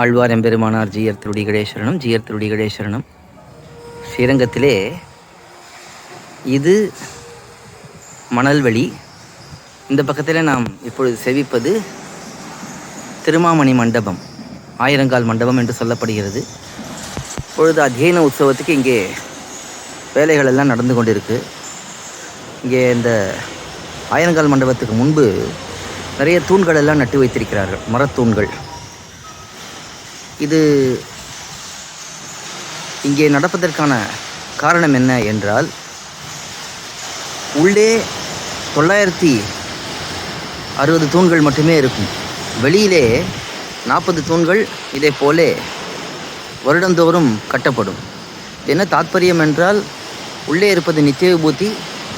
ஆழ்வார் எம்பெருமானார் ஜீயர் திருடி கடேஸ்வரனும் ஜீயர் திருடி கடேஸ்வரனும் ஸ்ரீரங்கத்திலே இது மணல்வெளி. இந்த பக்கத்தில் நாம் இப்பொழுது செவிப்பது திருமாமணி மண்டபம் ஆயிரங்கால் மண்டபம் என்று சொல்லப்படுகிறது. இப்பொழுது அத்தியன உற்சவத்துக்கு இங்கே வேலைகள் எல்லாம் நடந்து கொண்டிருக்கு. இங்கே இந்த ஆயிரங்கால் மண்டபத்துக்கு முன்பு நிறைய தூண்கள் எல்லாம் நட்டு வைத்திருக்கிறார்கள் மரத்தூண்கள். இது இங்கே நடப்பதற்கான காரணம் என்ன என்றால் உள்ளே தொள்ளாயிரத்தி அறுபது தூண்கள் மட்டுமே இருக்கும். வெளியிலே நாற்பது தூண்கள் இதே போலே வருடந்தோறும் கட்டப்படும். என்ன தாத்பரியம் என்றால் உள்ளே இருப்பது நித்திய விபூதி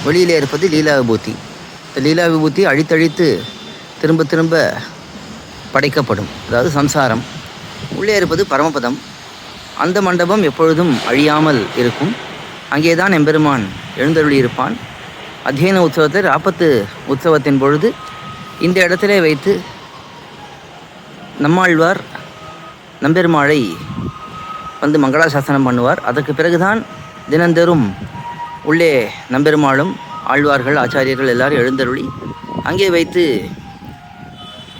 வெளியிலே இருப்பது லீலா விபூதி. இந்த லீலா விபூதி அழித்தழித்து திரும்ப திரும்ப படைக்கப்படும். அதாவது சம்சாரம். உள்ளே இருப்பது பரமபதம். அந்த மண்டபம் எப்பொழுதும் அழியாமல் இருக்கும். அங்கேதான் எம்பெருமான் எழுந்தருளியிருப்பான். அத்தியன உற்சவத்தை ராப்பத்து உற்சவத்தின் பொழுது இந்த இடத்திலே வைத்து நம்மாழ்வார் நம்பெருமாளை வந்து மங்களாசாசனம் பண்ணுவார். அதற்கு பிறகுதான் தினந்தரும் உள்ளே நம்பெருமாளும் ஆழ்வார்கள் ஆச்சாரியர்கள் எல்லாரும் எழுந்தருளி அங்கே வைத்து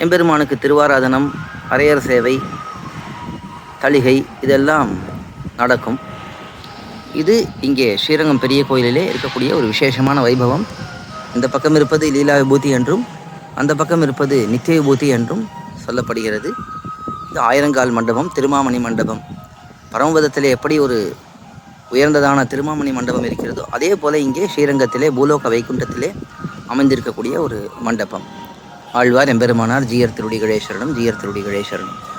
எம்பெருமானுக்கு திருவாராதனம் அரையர் சேவை தளிகை இதெல்லாம் நடக்கும். இது இங்கே ஸ்ரீரங்கம் பெரிய கோயிலிலே இருக்கக்கூடிய ஒரு விசேஷமான வைபவம். இந்த பக்கம் இருப்பது லீலா விபூதி என்றும் அந்த பக்கம் இருப்பது நித்திய விபூதி என்றும் சொல்லப்படுகிறது. இது ஆயிரங்கால் மண்டபம் திருமாமணி மண்டபம். பரமபதத்தில் எப்படி ஒரு உயர்ந்ததான திருமாமணி மண்டபம் இருக்கிறதோ அதே போல் இங்கே ஸ்ரீரங்கத்திலே பூலோக வைகுண்டத்திலே அமைந்திருக்கக்கூடிய ஒரு மண்டபம். ஆழ்வார் எம்பெருமானார் ஜீயர் திருடி கணேஸ்வரனும் ஜீயர் திருடி கணேஸ்வரனும்